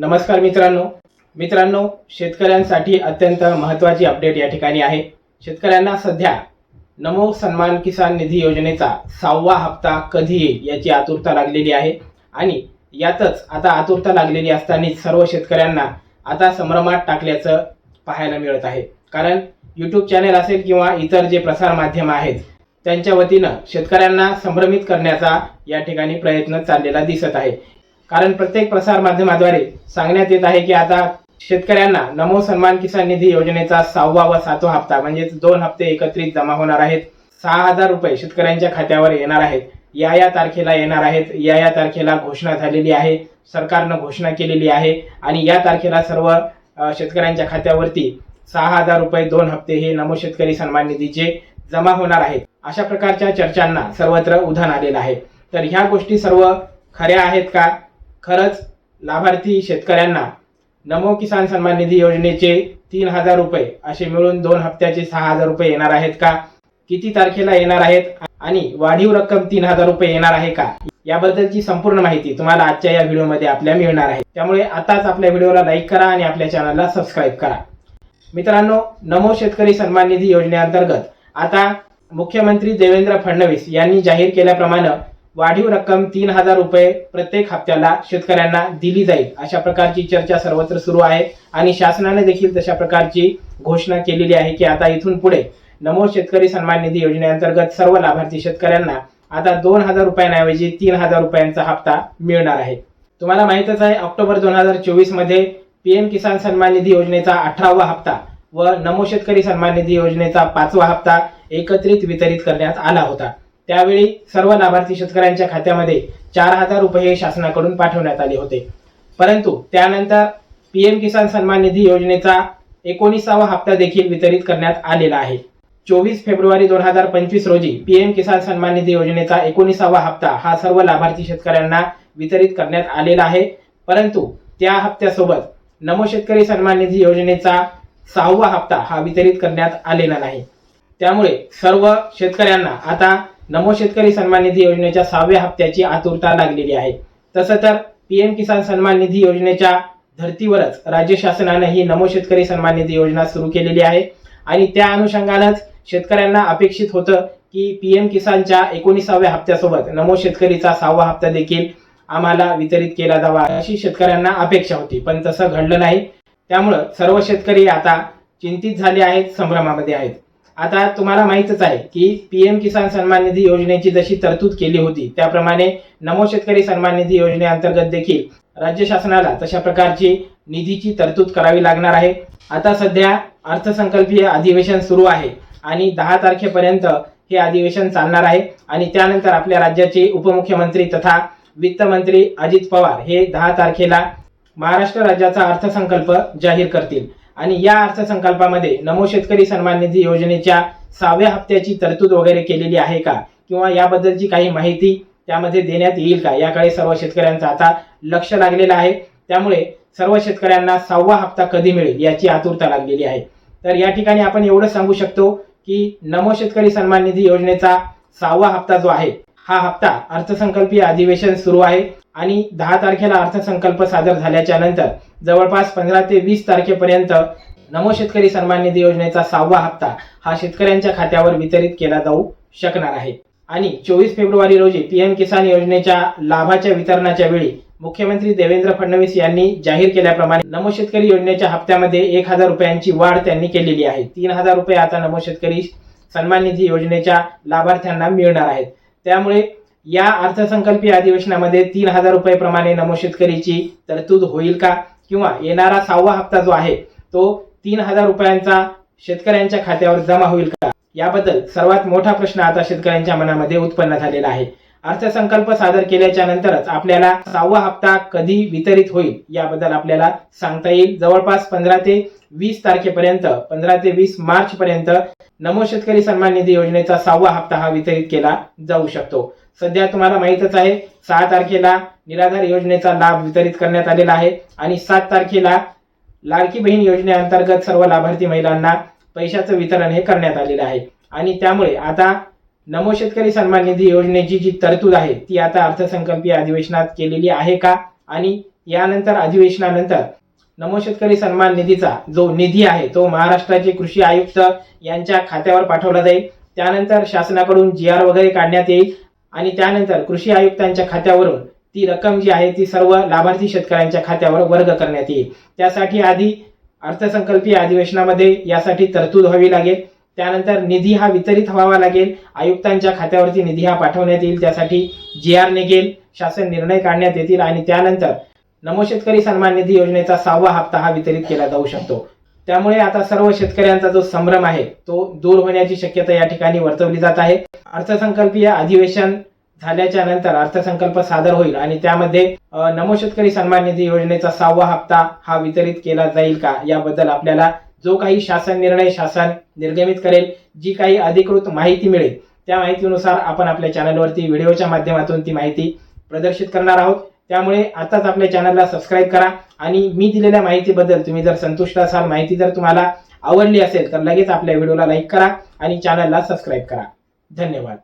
नमस्कार मित्रांनो. मित्रांनो शेतकऱ्यांसाठी अत्यंत महत्त्वाची अपडेट या ठिकाणी आहे. शेतकऱ्यांना सध्या नमो सन्मान किसान निधी योजनेचा सहावा हप्ता कधी येईल याची आतुरता लागलेली आहे. आणि यातच आता आतुरता लागलेली असतानाच सर्व शेतकऱ्यांना आता संभ्रमात टाकल्याचं पाहायला मिळत आहे. कारण यूट्यूब चॅनेल असेल किंवा इतर जे प्रसारमाध्यम आहेत त्यांच्या वतीनं शेतकऱ्यांना संभ्रमित करण्याचा या ठिकाणी प्रयत्न चाललेला दिसत आहे. कारण प्रत्येक प्रसार माध्यमाद्वारे सांगण्यात येत आहे की आता शेतकऱ्यांना नमो सन्मान किसान निधी योजनेचा सहावा व सातवा हप्ता म्हणजेच दोन हप्ते एकत्रित जमा होणार आहेत. सहा हजार रुपये शेतकऱ्यांच्या खात्यावर येणार आहेत. या या तारखेला येणार आहेत. या या तारखेला घोषणा झालेली आहे. सरकारनं घोषणा केलेली आहे. आणि या तारखेला सर्व शेतकऱ्यांच्या खात्यावरती सहा हजार रुपये दोन हप्ते हे नमो शेतकरी सन्मान निधीचे जमा होणार आहेत. अशा प्रकारच्या चर्चांना सर्वत्र उधाण आलेलं आहे. तर ह्या गोष्टी सर्व खऱ्या आहेत का? खरंच लाभार्थी शेतकऱ्यांना नमो किसान सन्मान निधी योजनेचे तीन हजार रुपये असे मिळून दोन हप्त्याचे सहा हजार रुपये येणार आहेत का? किती तारखेला येणार आहेत? आणि वाढीव रक्कम तीन हजार रुपये येणार आहे का? याबद्दलची संपूर्ण माहिती तुम्हाला आजच्या या व्हिडिओमध्ये आपल्या मिळणार आहे. त्यामुळे आताच आपल्या व्हिडिओला लाईक करा आणि आपल्या चॅनलला सबस्क्राईब करा. मित्रांनो नमो शेतकरी सन्मान निधी योजनेअंतर्गत आता मुख्यमंत्री देवेंद्र फडणवीस यांनी जाहीर केल्याप्रमाणे वाढीव रक्कम तीन हजार रुपये प्रत्येक हप्त्याला शेतकऱ्यांना दिली जाईल अशा प्रकारची चर्चा सर्वत्र सुरू आहे आणि शासनाने देखील तशा प्रकारची घोषणा केलेली आहे की आता इथून पुढे नमो शेतकरी सन्मान निधी योजनेअंतर्गत सर्व लाभार्थी शेतकऱ्यांना आता दोन हजार रुपयांऐवजी तीन हजार रुपयांचा हप्ता मिळणार आहे. तुम्हाला माहितच आहे ऑक्टोबर दोन हजार चोवीसमध्ये पीएम किसान सन्मान निधी योजनेचा अठरावा हप्ता व नमो शेतकरी सन्मान निधी योजनेचा पाचवा हप्ता एकत्रित वितरित करण्यात आला होता. त्यावेळी सर्व लाभार्थी शेतकऱ्यांच्या खात्यामध्ये चार हजार रुपये शासनाकडून पाठवण्यात आले होते. परंतु त्यानंतर पीएम किसान सन्मान निधी योजनेचा एकोणीसावा हप्ता देखील वितरित करण्यात आलेला आहे. चोवीस फेब्रुवारी दोन हजार पंचवीस रोजी पीएम किसान सन्मान निधी योजनेचा एकोणीसावा हप्ता हा सर्व लाभार्थी शेतकऱ्यांना वितरित करण्यात आलेला आहे. परंतु त्या हप्त्यासोबत नमो शेतकरी सन्मान निधी योजनेचा सहावा हप्ता हा वितरित करण्यात आलेला नाही. त्यामुळे सर्व शेतकऱ्यांना आता नमो शेतकरी सन्मान निधी योजनेच्या सहाव्या हप्त्याची आतुरता लागलेली आहे. तसं तर पीएम किसान सन्मान निधी योजनेच्या धर्तीवरच राज्य शासनानं ही नमो शेतकरी सन्मान निधी योजना सुरू केलेली आहे. आणि त्या अनुषंगानंच शेतकऱ्यांना अपेक्षित होतं की पीएम किसानच्या एकोणीसाव्या हप्त्यासोबत नमो शेतकरीचा सहावा हप्ता देखील आम्हाला वितरित केला जावा अशी शेतकऱ्यांना अपेक्षा होती. पण तसं घडलं नाही. त्यामुळं सर्व शेतकरी आता चिंतित झाले आहेत संभ्रमामध्ये आहेत. आता तुम्हाला माहीतच आहे की पीएम किसान सन्मान निधी योजनेची जशी तरतूद केली होती त्याप्रमाणे नमो शेतकरी सन्मान निधी योजनेअंतर्गत देखील राज्य शासनाला तशा प्रकारची निधीची तरतूद करावी लागणार आहे. आता सध्या अर्थसंकल्पीय अधिवेशन सुरू आहे आणि दहा तारखेपर्यंत हे अधिवेशन चालणार आहे आणि त्यानंतर आपल्या राज्याचे उपमुख्यमंत्री तथा वित्तमंत्री अजित पवार हे दहा तारखेला महाराष्ट्र राज्याचा अर्थसंकल्प जाहीर करतील. आणि या अर्थसंकल्पामध्ये नमो शेतकरी सन्मान निधी योजनेच्या सहाव्या हप्त्याची तरतूद वगैरे केलेली आहे का? किंवा याबद्दलची काही माहिती त्यामध्ये देण्यात येईल का? याकडे सर्व शेतकऱ्यांचं आता लक्ष लागलेलं आहे. त्यामुळे सर्व शेतकऱ्यांना सहावा हप्ता कधी मिळेल याची आतुरता लागलेली आहे. तर या ठिकाणी आपण एवढं सांगू शकतो की नमो शेतकरी सन्मान निधी योजनेचा सहावा हप्ता जो आहे हा हप्ता अर्थसंकल्पीय अधिवेशन सुरू आहे आणि दहा तारखेला अर्थसंकल्प सादर झाल्याच्यानंतर जवळपास पंधरा ते वीस तारखेपर्यंत नमो शेतकरी सन्मान निधी योजनेचा सहावा हप्ता हा शेतकऱ्यांच्या खात्यावर वितरित केला जाऊ शकणार आहे. आणि चोवीस फेब्रुवारी रोजी पीएम किसान योजनेच्या लाभाच्या वितरणाच्या वेळी मुख्यमंत्री देवेंद्र फडणवीस यांनी जाहीर केल्याप्रमाणे नमो शेतकरी योजनेच्या हप्त्यामध्ये एक हजार रुपयांची वाढ त्यांनी केलेली आहे. तीन हजार रुपये आता नमो शेतकरी सन्मान निधी योजनेच्या लाभार्थ्यांना मिळणार आहेत. त्यामुळे या अर्थसंकल्पीय अधिवेशनामध्ये तीन हजार रुपयेप्रमाणे नमो शेतकरीची तरतूद होईल का? किंवा येणारा सहावा हप्ता जो आहे तो तीन हजार रुपयांचा शेतकऱ्यांच्या खात्यावर जमा होईल का? याबद्दल सर्वात मोठा प्रश्न आता शेतकऱ्यांच्या मनामध्ये उत्पन्न झालेला आहे. अर्थसंकल्प सादर केल्याच्या नंतरच आपल्याला सहावा हप्ता कधी वितरित होईल याबद्दल आपल्याला सांगता येईल. जवळपास पंधरा ते वीस तारखेपर्यंत पंधरा ते वीस मार्च पर्यंत नमो शेतकरी सन्मान निधी योजनेचा सहावा हप्ता हा वितरित केला जाऊ शकतो. सध्या तुम्हाला माहितच आहे सहा तारखेला निराधार योजनेचा लाभ वितरित करण्यात आलेला आहे आणि सात तारखेला लाडकी बहीण योजनेअंतर्गत सर्व लाभार्थी महिलांना पैशाचं वितरण हे करण्यात आलेलं आहे. आणि त्यामुळे आता नमो शेतकरी सन्मान निधी योजनेची जी तरतूद आहे ती आता अर्थसंकल्पीय अधिवेशनात केलेली आहे का? आणि यानंतर अधिवेशनानंतर नमो शेतकरी सन्मान निधीचा जो निधी आहे तो महाराष्ट्राचे कृषी आयुक्त यांच्या खात्यावर पाठवला जाईल. त्यानंतर शासनाकडून जी आर वगैरे काढण्यात येईल आणि त्यानंतर कृषी आयुक्तांच्या खात्यावरून ती रक्कम जी आहे ती सर्व लाभार्थी शेतकऱ्यांच्या खात्यावर वर्ग करण्यात येईल. त्यासाठी आधी अर्थसंकल्पीय अधिवेशनामध्ये यासाठी तरतूद व्हावी लागेल. त्यानंतर निधी हा वितरित व्हावा लागेल. आयुक्तांच्या खात्यावरती निधी हा पाठवण्यात येईल. त्यासाठी जी आर निघेल शासन निर्णय काढण्यात येतील आणि त्यानंतर नमो शेतकरी सन्मान निधी योजनेचा सहावा हप्ता हा वितरित केला जाऊ शकतो. त्यामुळे आता सर्व शेतकऱ्यांचा जो संभ्रम आहे तो दूर होण्याची शक्यता या ठिकाणी वर्तवली जात आहे. अर्थसंकल्पीय अधिवेशन झाल्याच्यानंतर अर्थसंकल्प सादर होईल आणि त्यामध्ये नमो शेतकरी सन्मान निधी योजनेचा सहावा हप्ता हा वितरित केला जाईल का याबद्दल आपल्याला जो काही शासन निर्णय शासन निर्गमित करेल जी काही अधिकृत माहिती मिळेल त्या माहितीनुसार आपण आपल्या चॅनलवरती व्हिडिओच्या माध्यमातून ती माहिती प्रदर्शित करणार आहोत. त्यामुळे आताच आपल्या चॅनलला सबस्क्राईब करा आणि मी दिलेल्या माहितीबद्दल तुम्ही जर संतुष्ट असाल माहिती जर तुम्हाला आवडली असेल तर लगेच आपल्या व्हिडिओला लाईक करा आणि चॅनलला सबस्क्राईब करा. धन्यवाद.